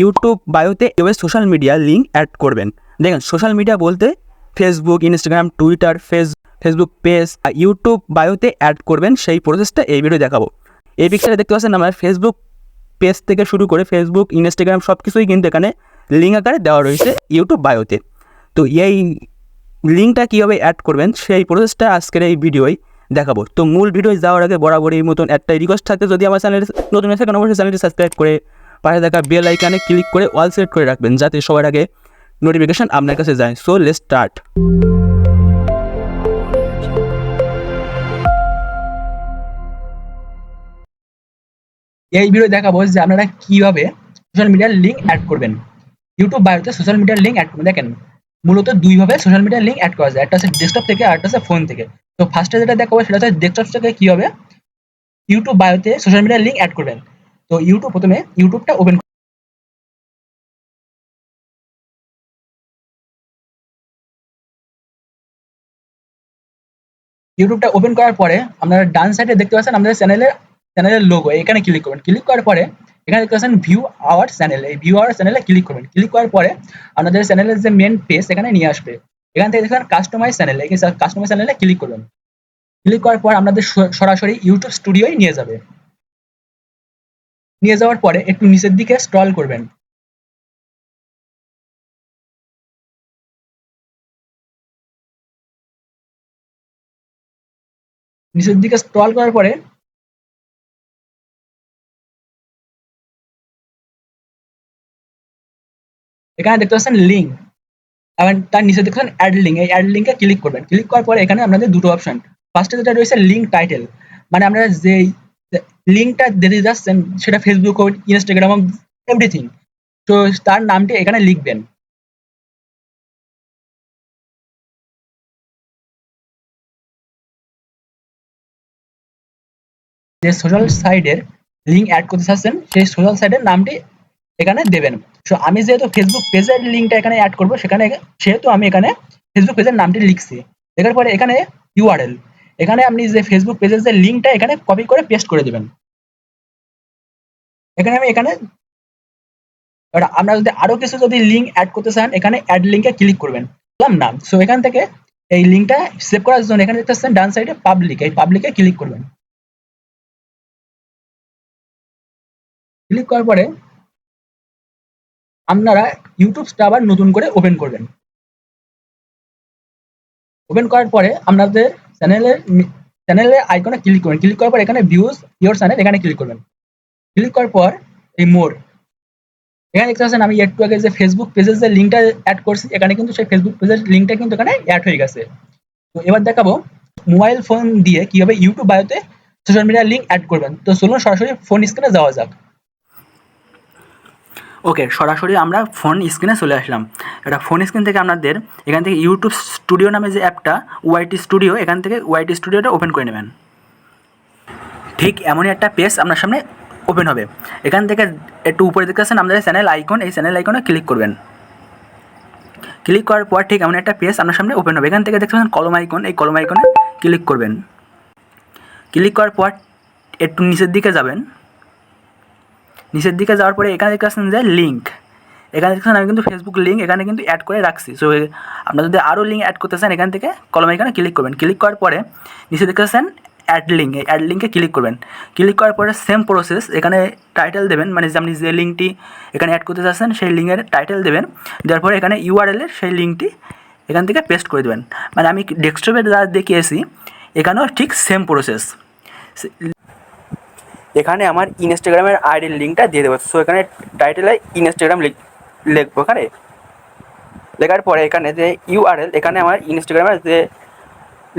YouTube বায়োতে এবার social media link add করবেন। দেখেন সোশ্যাল মিডিয়া বলতে Facebook Instagram Twitter face Facebook page YouTube বায়োতে add করবেন, সেই প্রসেসটা এই ভিডিও দেখাবো। এই পিকচারে দেখতে পাচ্ছেন আমার ফেসবুক পেজ থেকে শুরু করে ফেসবুক ইনস্টাগ্রাম সব কিছুই কিন্তু এখানে লিঙ্ক আকারে দেওয়া রয়েছে ইউটিউব বায়োতে তো এই লিঙ্কটা কীভাবে অ্যাড করবেন, সেই প্রসেসটা আজকের এই ভিডিওয় দেখাবো। তো মূল ভিডিও যাওয়ার আগে বরাবর এই মতন একটা রিকোয়েস্ট থাকে। যদি আমার চ্যানেল নতুন থাকেন অবশ্যই চ্যানেলটি সাবস্ক্রাইব করে পাশে থাকা বেল আইকানে ক্লিক করে অল সেট করে রাখবেন যাতে সবার আগে নোটিফিকেশান আপনার কাছে যায়। সো লেট স্টার্ট এই ভিডিও দেখাবো যে আপনারা কীভাবে সোশ্যাল মিডিয়ার লিঙ্ক অ্যাড করবেন। ইউটিউব বায়োতে সোশ্যাল মিডিয়ার লিঙ্ক অ্যাড করবেন। দেখেন, মূলত দুইভাবে সোশ্যাল মিডিয়ার লিঙ্ক অ্যাড করা যায়। একটা হচ্ছে ডেস্কটপ থেকে আর একটা হচ্ছে ফোন থেকে। তো ফার্স্টে যেটা দেখাবো, সেটা হচ্ছে ডেস্কটপ থেকে কীভাবে ইউটিউব বায়োতে সোশ্যাল মিডিয়ার লিঙ্ক অ্যাড করবেন। তো ইউটিউব প্রথমে ইউটিউবটা ওপেন ইউটিউবটা ওপেন করার পরে আপনারা ডান সাইডে দেখতে পাচ্ছেন আমাদের চ্যানেলের চ্যানেলের লোগো এখানে ক্লিক করবেন। ক্লিক করার পরে এখানে দেখতে পাচ্ছেন ভিউ আওয়ার চ্যানেল এই ভিউ আওয়ার চ্যানেলে ক্লিক করবেন। ক্লিক করার পরে আপনাদের চ্যানেলের যে মেন পেজ এখানে নিয়ে আসবে। এখান থেকে দেখবেন কাস্টমাইজ চ্যানেল এই কাস্টমাইজ চ্যানেলে ক্লিক করবেন। ক্লিক করার পর আপনাদের সরাসরি ইউটিউব স্টুডিওয় নিয়ে যাবে। নিয়ে যাওয়ার পরে একটু নিচের দিকে স্ক্রল করবেন। নিচের দিকে স্ক্রল করার পরে এখানে দেখতে পাচ্ছেন লিঙ্ক এবং তার নিচে দেখছেন অ্যাড লিঙ্ক এই অ্যাড লিঙ্কে ক্লিক করবেন। ক্লিক করার পরে এখানে আপনাদের দুটো অপশন ফার্স্টে যেটা রয়েছে লিঙ্ক টাইটেল মানে আপনারা যে লিঙ্কটা দিতে যাচ্ছেন, সেটা ফেসবুক হোক ইনস্টাগ্রাম হোক এভরিথিং তো তার নামটি এখানে লিখবেন। যে সোশ্যাল সাইডের লিঙ্ক অ্যাড করতে চাচ্ছেন, সেই সোশ্যাল সাইডের নামটি এখানে দেবেন। সো আমি যেহেতু ফেসবুক পেজের লিঙ্কটা এখানে অ্যাড করব, সেখানে, সেহেতু আমি এখানে ফেসবুক পেজের নামটি লিখছি। লেখার পরে এখানে ইউআরএল এখানে আপনি যে ফেসবুক পেজের যে লিঙ্কটা এখানে কপি করে পেস্ট করে দেবেন। এখানে আমি এখানে এবার আপনারা যদি আরও কিছু যদি লিঙ্ক অ্যাড করতে চান, এখানে অ্যাড লিঙ্কে ক্লিক করবেন। বললাম না? সো এখান থেকে এই লিঙ্কটা সেভ করার জন্য এখানে দেখতে ডান সাইডে পাবলিক এই পাবলিকে ক্লিক করবেন। ক্লিক করার পরে আপনারা ইউটিউবটা আবার নতুন করে ওপেন করবেন। ওপেন করার পরে আপনাদের চ্যানেলের চ্যানেলের আইকনে ক্লিক করবেন। ক্লিক করার পর এখানে ভিউজ ইওর চ্যানেল এখানে ক্লিক করবেন। ক্লিক করার পর এই মোর এখানে দেখতে পাচ্ছেন আমি একটু আগে যে ফেসবুক পেজের যে লিঙ্কটা অ্যাড করছি, এখানে কিন্তু সেই ফেসবুক পেজের লিঙ্কটা কিন্তু এখানে অ্যাড হয়ে গেছে। তো এবার দেখাবো মোবাইল ফোন দিয়ে কীভাবে ইউটিউব বায়োতে সোশ্যাল মিডিয়ার লিঙ্ক অ্যাড করবেন। তো চলুন সরাসরি ফোন স্ক্রিনে যাওয়া যাক। ওকে সরাসরি আমরা ফোন স্ক্রিনে চলে আসলাম। এটা ফোন স্ক্রিন থেকে আপনাদের এখান থেকে ইউটিউব স্টুডিও নামে যে অ্যাপটা ওয়াইটি স্টুডিও এখান থেকে ওয়াইটি স্টুডিওটা ওপেন করে নেবেন। ঠিক এমনই একটা পেজ আপনার সামনে ওপেন হবে। এখান থেকে একটু উপরে দেখতে পাচ্ছেন আমাদের চ্যানেল আইকন এই চ্যানেল আইকনে ক্লিক করবেন। ক্লিক করার পর ঠিক এমন একটা পেজ আপনার সামনে ওপেন হবে। এখান থেকে দেখতে পাচ্ছেন কলম আইকন এই কলম আইকনে ক্লিক করবেন। ক্লিক করার পর একটু নিচের দিকে যাবেন। নিচের দিকে যাওয়ার পরে এখানে দেখতে পাচ্ছেন যে লিঙ্ক এখানে দেখছেন আমি কিন্তু ফেসবুক লিঙ্ক এখানে কিন্তু অ্যাড করে রাখছি। সো আপনারা যদি আরও লিঙ্ক অ্যাড করতে চান, এখান থেকে কলম এখানে ক্লিক করবেন। ক্লিক করার পরে নিচে দেখতে পাচ্ছেন অ্যাড লিঙ্ক অ্যাড লিঙ্কে ক্লিক করবেন। ক্লিক করার পরে সেম প্রসেস এখানে টাইটেল দেবেন। মানে যে আপনি যে লিঙ্কটি এখানে অ্যাড করতে চাচ্ছেন, সেই লিঙ্কের টাইটেল দেবেন। দেওয়ার পরে এখানে ইউআরএলের সেই লিঙ্কটি এখান থেকে পেস্ট করে দেবেন। মানে আমি ডেস্কটপে যা দেখিয়েছি, এখানেও ঠিক সেম প্রসেস এখানে আমার ইনস্টাগ্রামের আইডির লিঙ্কটা দিয়ে দেবো। সো এখানে টাইটেলে ইনস্টাগ্রাম লিখব এখানে লেখার পরে এখানে যে ইউআরএল এখানে আমার ইনস্টাগ্রামের যে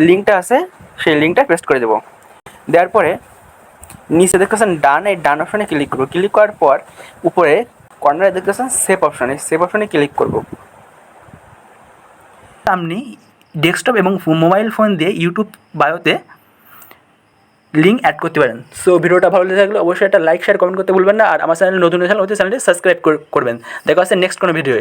লিঙ্কটা আছে, সেই লিঙ্কটা পেস্ট করে দেবো। দেওয়ার পরে নিচে দেখতেছেন ডান এই ডান অপশানে ক্লিক করব। ক্লিক করার পর উপরে কর্নারে দেখতেছেন সেভ অপশানে সেভ অপশানে ক্লিক করব। আপনি ডেস্কটপ এবং মোবাইল ফোন দিয়ে ইউটিউব বায়োতে লিঙ্ক অ্যাড করতে পারেন। সো ভিডিওটা ভালো লেগে থাকলে অবশ্যই একটা লাইক শেয়ার কমেন্ট করতে ভুলবেন না। আর আমার চ্যানেল নতুন চ্যানেল হতে চ্যানেলটি সাবস্ক্রাইব করবেন। দেখা হচ্ছে নেক্সট কোনো ভিডিও